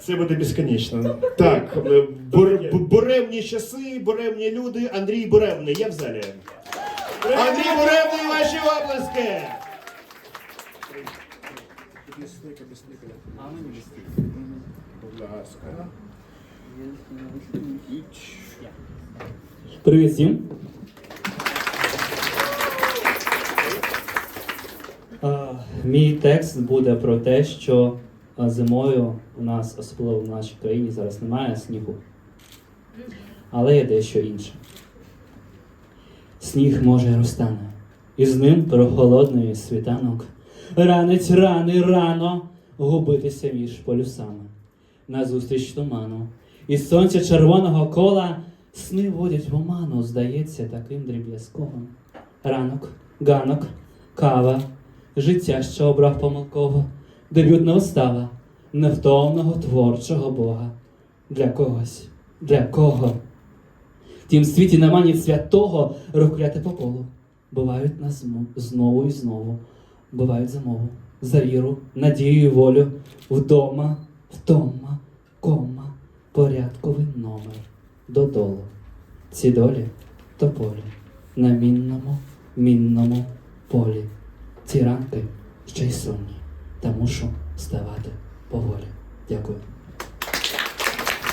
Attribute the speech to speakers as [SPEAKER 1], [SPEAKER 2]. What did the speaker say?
[SPEAKER 1] Це буде безконечно. Так, е, бур, буремні часи, буремні люди. Андрій Буремний, я в залі. Андрій Буремний, ваші оплески! Будь ласка.
[SPEAKER 2] Привіт всім. Мій текст буде про те, що зимою у нас, особливо в нашій країні, зараз немає снігу. Але є дещо інше. Сніг може розтане, і з ним прохолодний світанок. Ранець рани рано губитися між полюсами. Назустріч туману. І сонця червоного кола сни водять в оману, здається, таким дріб'язковим. Ранок, ганок, кава, життя, що обрав помилково, дебютна вистава невтомного творчого Бога. Для когось, для кого? В тім світі нема ні святого розкляти по колу. Бувають нас знову і знову, бувають за мову, за віру, надію і волю, вдома, вдома, кома, порядковий номер додолу. Ці долі то полі на мінному, мінному полі. Ці ранки ще й сонні, та мушу ставати поволі. Дякую.